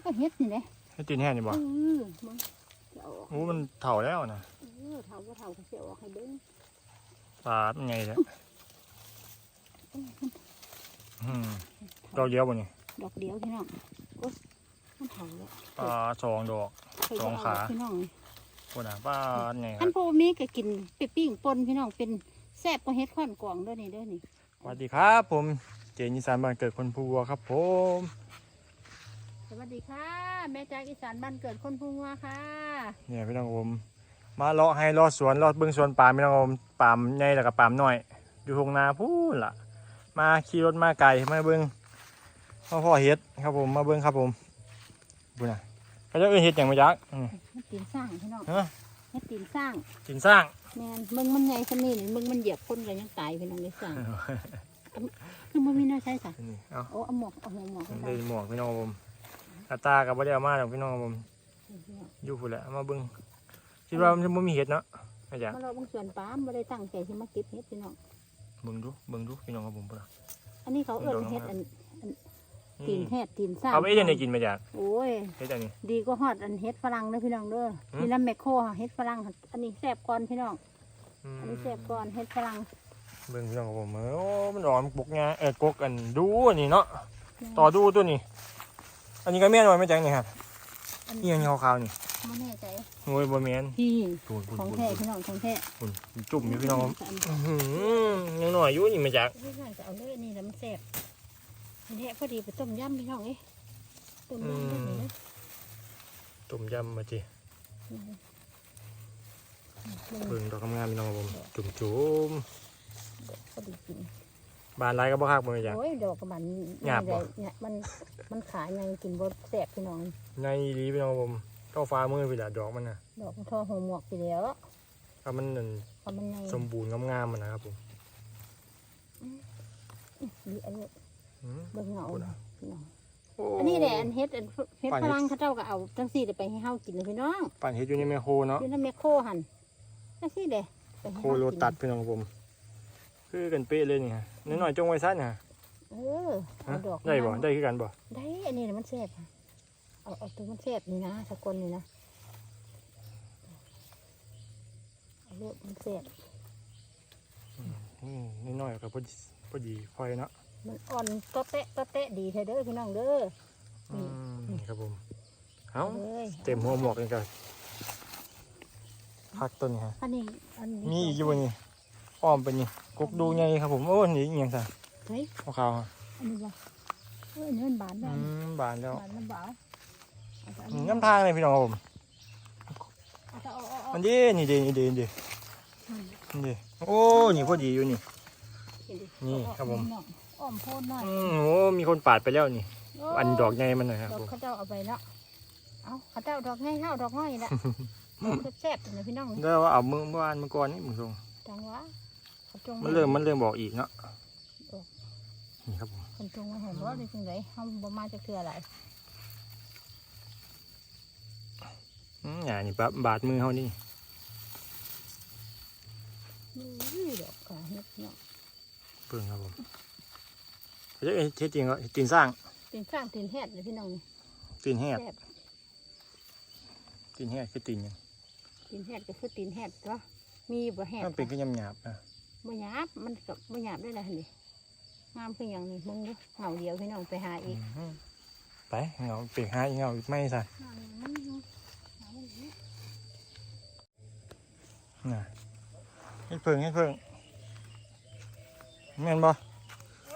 ยก็เฮ็ดนี่แหละให้ตีนแห้งนี่บ่เออมึงจะเอาออกโอ้มันเถ่าแล้วนะเออเท่าก็เท่าก็สิเอาออกให้เบิ่งปลาเป็นไงเนี่ยอืมดอกเดียวบ่นี่ดอกเดียวพี่น้องโอ๊ยมันเท่าแล้วปลาสองดอกสองขาพี่น้องโอ้น่ะปลาไงคอัรันบพวกนี้ก็กินไปปิ้งปนพี่น้องเป็นแซ่บกว่าเฮ็ดข้อนกวางเด้วยนี่เด้อนี่ สวัสดีครับ ผมเจนิสานบ้านเกิดคนภูวัวครับผมส วัสดีค่ะ แม่จากอีสานบ้านเกิดคนพุงวาค่ะเนี่ยพี่น้องผมมาเลาะให้เลาะสวนเลาะเบิ้งสวนปาล์มพี่น้องผมปาล์มใหญ่แล้วก็ปาล์มน้อย อยู่ทงนาพูนล่ะ มาขี่รถมาไกลมาเบิ้งมาพ่อเฮ็ดครับผมมาเบิ้งครับผมบุญนะเขาจะเอ้ยเฮ็ดอย่างมาจักอืมเฮ็ดตีนสร้างพี่น้องฮะเฮ็ดตีนสร้างกินสร้างแม่นมึงมันใหญ่ซะนี่นี่มึงมันเหยียบคนก็ยังตายพี่น้องเลยสร้างคือบ่มีแน่าใช้ซะนี่เอาโอ้เอาหมวกเอาหัวหมวกผมไปได้หมวกพี่น้องผม อาตากับบ่ได้เอามาหรอกพี่น้องผมอยู่พุ่นแหละเอามาเบิ้งคิดว่ามันบ่มีเฮ็ดเนาะมาจักมาเราบางส่วนปาล์มบ่ได้ตั้งใจสิมาเก็บเฮ็ดพี่น้องเบิ่งดูเบิ่งดูพี่น้องครับผมพุ่นน่ะอันนี้เขาเอิ้นเฮ็ดอันตีนแฮดตีนสร้างเอาไปเฮ็ดจังไดกินมาจักโอ้ยเฮ็ดจังนี้ดีก็ฮอดอันเฮ็ดฝรั่งเด้อพี่น้องเด้อหืมนี่น้ำแมคโครค่ะเฮ็ดฝรั่งค่ะอันนี้แซ่บก่อนพี่น้องอืมอันนี้แซ่บก่อนเฮ็ดฝรั่งเบิ่งพี่น้องครับผมเออโอ้มันอ่อนปกงาเออกกอันดูอันนี้เนาะต่อดูตัวนี้ อันนี้ก็แม่นไว้ไม่จังนี่ครับอันเอียงขาวๆนี่บ่แน่ใจโอ้ยบ่แม่นพี่ปูนปูนของปูนแท้พี่น้องของแท้ปูนจุ่มอยู่พี่น้องอันอื้อหือยังหน่อยอยู่นี่มาจากไม่ใช่จะเอาเลยนี่แล้วมันแซ่บอันนี้พอดีไปต้มยำพี่น้องเอ้ยต้มยำได้เลยนะต้มยำมาจิเบิ่งเบิ่งดอกงามๆพี่น้องครับผมจุ่มจุ่มพอดีกินๆ บานไรก็บ่คักบ่มาจากโอ้ยดอกกระมันหยาบบ่ เนี่ยมันมันขายยังกินบ่แซ่บพี่น้อง ในดีพี่น้องครับผมเท่าฟ้ามือพี่ละดอกมันน่ะดอกมันทอหัวหมวกไปแล้วถ้ามันนั่นเพราะมันยังสมบูรณ์งามๆมันนะครับผมดีอันนี้อืม เบิ่งเงาพูดอะ พี่น้องโอ้อันนี้แหละอันเฮ็ดอันเฮ็ดปั่นฝเฮ็ดรั่งเขาเจ้าก็เอาจังซี่ไปให้เฮากินเลยพี่น้องปั่นเฮ็ดอยู่ในแมคโครเนาะอยู่ในแมคโครหั่นจังซี่เด้ไปให้โคเฮาโรกินตัดพี่น้องครับผม คือกันเป๊ะเลยนี่ฮะน้อยๆจงไว้สั้นฮะเออเอาฮะดอกได้บ่มาได้คือกันบ่ได้อันนี้น่ะมันแซ่บอะเอาเอาตัวมันแซ่บนี่นะสกลนี่นะเอาลูกมันแซ่บอืมน้อยๆก็พอดีพอดีพอยเนาะมันอ่อนโตะเตะโตะเตะดีเธอเด้อพี่น้องเด้ออืมนี่ครับผมเอ้าเลยเต็มหัวหมวกเลยกันพักต้นนี้ฮะอันนี้อันนี้มีอีกอยู่บ่นี่ อ้อมไปนี่กกดูไงครับผมโอ้นี่อีหยังซะเฮ้ยขาวๆฮะอันนี้บ่เฮ้ยอันนี้มันบานอืแล้วมบานแล้วบานมันบ่าวเอาแต่อันอืมนี้น้ำทางเลยพี่น้องครับผมเอาแต่เอาเอาเอามันดีนี่ดีนี่ดีนี่ดีอืมนี่ดีโอ้นี่พอดีอยู่นี่เห็ดินี่ครับผมน้องอ้อมโพดหน่อยอืมโอ้มีคนปาดไปแล้วนี่โอันดอกใหญ่มันหน่อยครับดอผกมเขาเจ้าเอาไปแล้วเอาเขาเจ้าดอกง่ายเฮาดอกง่อยละดอกแซ่บๆนะพี่น้องแล้วว่าเอามือเมื่อวานเมื่อก่อนนี่มึงส่งจังหวะเขา จงมันเริ่มมันเริ่มบอกอีกเนาะโอ้นี่ครับผมคนจงมาเห็นว่าได้จังไดเฮาบ่มาจากเทื่ออะไรอืมอย่านี่ปะบาดมือเขานี่อุ้ยดอกกาเฮ็ดเนาะเพิ่งครับผมเขาจะเอ้ยเท็จจริงก็ตีนสร้างตีนข้างตีนแฮดเลยพี่น้องนี่ตีนแหบแซ่บตีนแหบคือตีนหยังตีนแฮดก็คือตีนแฮดตัวมีอยู่บ่แฮดมันเป็นก็ยำหยาบๆนะ บ่หยาบมันก็บ่หยาบได้ล่ะหั่นนี่งามคือหยังนี่มึงดูเหงาเดียวพี่น้องไปหาอีกอืมไปเงาเปียกหาอีกเงาอีกไม่ใส่มันอยู่หามันอยู่น่ะให้เพิ่งให้เพิ่งแม่นบ่ว่า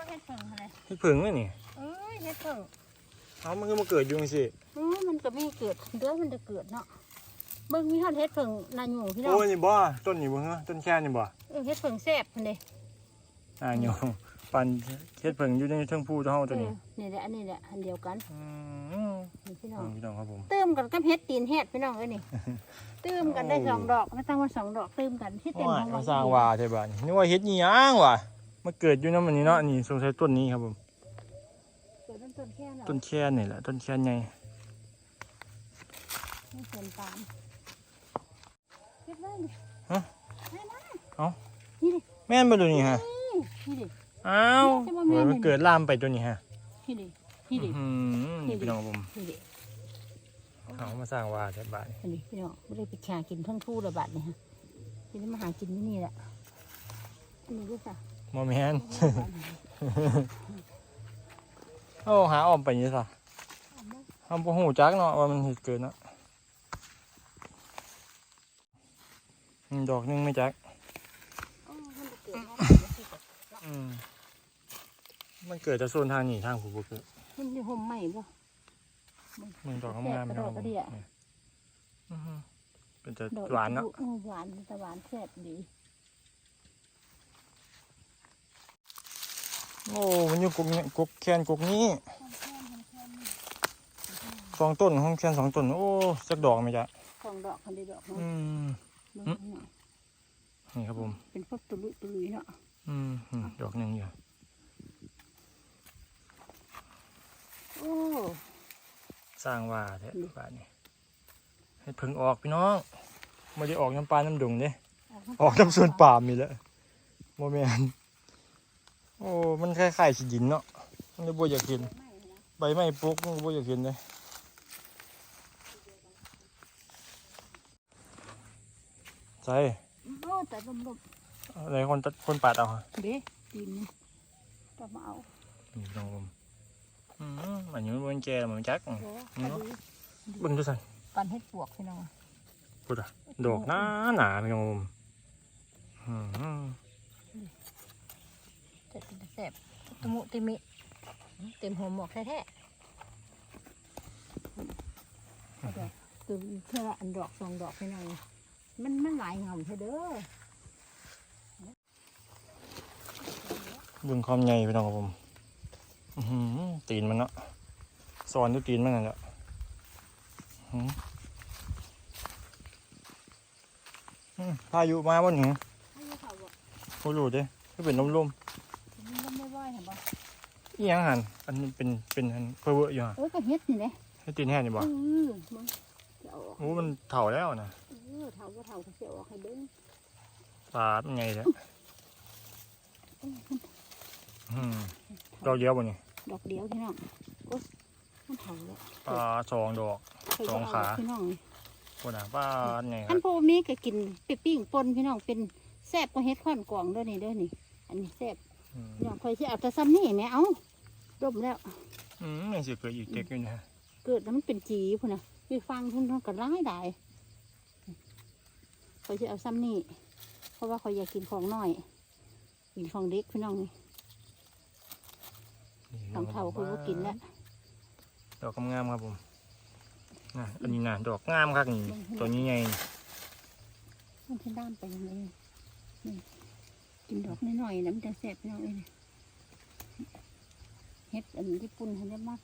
เฮ็ดเพิ่งอะไรให้เพิ่งไหมนี่เอ้ยเฮ็ดเพิ่งเอามันก็มาเกิดอยู่สิเออมันก็มีเกิดเดี๋ยวมันจะเกิดเนาะเบิ่งมีฮอดเฮ็ดเพิ่งนาอยู่พี่น้องโอ้ยนี่บ่ต้นนี่บ่เหรอต้นแค่นี่บ่เออเฮ็ดเพิ่งแซ่บพุ่นเด้อ่าโยปันเฮ็ดเพิ่งอยู่ในเทิงภูเฮาตัวนี้เออนี่แหละอันนี้แหละอันเดียวกันอืมนี่พี่น้ออืงมพี่น้องครับผมเติมกันกับเฮ็ดตีนแฮดพี่น้องเอ้ยนี่เติมกันได้สองดอกไม่ต้องว่าสองดอกเติมกันที่เต็มว้ายของมาสร้างว่าใช่บ่นี่นึกว่าเฮ็ดอีหยังวะมาเกิดอยู่นำอันนี้เนาะนี่สงสัยต้นนี้ครับผมเกิดต้นต้นแค่น่ะต้นแค่นี่แหละต้นแค่ใหญ่นี่สวนปาล์มเฮ็ดไว้นี่ฮะให้มา เอ้านี่ดิแม่นบ่ตัวนี้ฮะนี่ดิอ้าวใช่บ่แม่โอ้ยนมันเกิดลามไปตัวนี้ฮะนี่ดินี่ดิอืมนี่ดิพี่น้องครับผมนี่ดิเอามาสร้างว่าแถวบ้านอันนี้พี่น้องไม่ได้ไปหากินทั้งคู่ระบาดเนี่ยฮะที่ได้มาหากินที่นี่แหละอันนี้ก็ค่ะโมเมนโอ้หาออมไปอยังนี้ซะทำปูหูจักเนาะว่ามันเห็ดเกินเนาะอืมดอกหนึงไม่จักอ๋ อมันจะเกิดมาอืมมันเกิดจากโซนทางนี้ทางผูบุกมันมีห่มใหม่บ่มันดอกงามๆแซ่บกระโดดกระเดี่ยอือฮึเป็นจะดอกหวานเนาะออหวานแต่หวานแซ่บดี โอ้มันอยู่กกเนี่ยกกแคนกกนี้สองต้นห้องแคนสองต้น โอ้ สักดอกไหมจ๊ะของดอกคันเดียวดอกเนาะอืม น้านี่ครับผม เป็นพวกตุลุยตุลุยเนาะอืมอืมดอกหนึ่งอยู่โอ้สร้างว่าแท้นี่บ้านนี้ให้เพิ่งออกพี่น้องไม่ได้ออกน้ำปลาน้ำดงเด้ออกมาออกน้ำสวนป่ามีแหล้วโมเมนโอ้ มันคล้ายๆขี้ดินเนาะมันเลยบ่อยากเห็นไม่นะใบไม้ปลูกมันก็บ่อยากเห็นเลยใช่โอ้แต่ลมลมอะไรคนตัดคนปาดเอาฮะเด้ตีนนี่ก็มาเอานี่น้องผมอืมอันนี้มันแก่แล้วมันจักโอ้งดูสันปันเฮ็ดปวกพี่น้องพูดอะดอกหนาหนาพี่น้องผมอืมเจ็ดเป็นแซ่บตมุติมิเต็มหัวหมวกแท้ๆเอาเดี๋ยวคือเพื่ออันดอกสองดอกพี่น้อง มันมันหลายเงาเธอเด้อเบิ่งความใหญ่พี่น้องครับผมอื้อหือตีนมันเนาะสอนด้วยตีนมันนั่นแหละอื้อหืออืมพายุมาบ่หนึ่งให้เขาบอกบ่รู้เด้ก็เป็นลมมันก็ไม่ไหวเห็นปะๆอีหยังหันอันนี้เป็นเป็นอันเพื่อเวออยู่ฮะเออก็เฮ็ดนี่แหละให้ตีนแห้งนี่บ่เออมันจะเอาออกโอ้มันเฒ่าแล้วนะเออเท่าก็เท่าก็เสียออกให้เบิ้งปาดมันไงแล้วอืมดอกเดียวบ่นี่ดอกเดียวพี่น้องโอ้ยมันเท่าแล้วปลาสองดอกเคยสองเาขาพี่น้องบ่น่ะปลาดไงคอัรันบพวกนี้ก็กินไปปิ้งปนพี่น้องเป็นแซ่บก็เฮ็ดข้อนกล่องเด้อนี่เด้อนี่ อันนี้แซ่บอืมพี่น้องคอยสิเอาแต่ซ้ำนี่แหม่เอาดมแล้วอืมยังสิเกิดอีกเด็กอยู่นะเกิดแล้วมันเป็นจีพุ่นน่ะไปฟังพุ่นก็ร้ายได้ คอยสิเอาซ้ำนี่เพราะว่าคอยอยากกินของน้อย กินของเด็กพี่น้องนี่ของเท่าคือว่ากินแล้วดอกงามๆครับผมน่ะอันนี้น่ะดอกงามครับนี่ตัวนี้ไงมันที่ด้านไปยังไงนี่กินดอกน้อยๆนะมันจะแซ่บพี่น้องเอ้ยนี่เฮ็ดอันญี่ปุ่นให้ได้มาก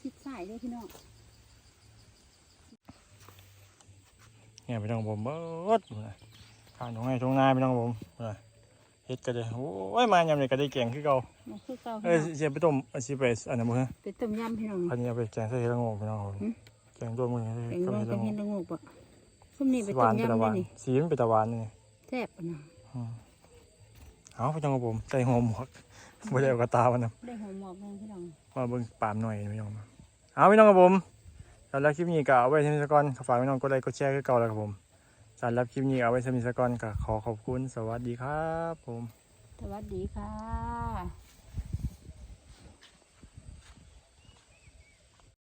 ชิดสายด้วยพี่น้อง เนี่ยพี่น้องผมเบิดนะทางตรงไหนตรงนาพี่น้องผมนะเฮ็ดก็ได้โอ้ยมายามนี้ก็ได้แกงคือเก่ามันคือเก่าเอ้ยเสียไปต้มเอาสิไปอันนั้นบ่ฮะเป็นต้มยำพี่น้องอันนี้เอาไปแกงใส่เห็ดละโงกพี่น้องผมหืมแกงตัวมึงใส่เป็นกับงเห็ดเป็ละนโงเห็กดละโงกปะส้มนี่เป็นหวาต้นมเป็นตะยำเลวายนนี่สีมันเป็นตะวันนี่แซ่บปะนะอืมเอาพี่น้องครับผมใส่หัวหมวกบ่ได้เอากระตามันนะได้หัวหมอกเลยพี่น้องมาเบิ่งปามหน่อยพี่น้องเอาพี่น้องครับผม สำหรับคลิปนี้ก็เอาไว้เท่านี้ซะก่อนฝากพี่น้องกดไลค์กดแชร์คือเก่าแล้วครับผมสำหรับคลิปนี้เอาไว้เท่านี้ซะก่อนก็ขอขอบคุณ สวัสดีครับผม สวัสดีค่ะ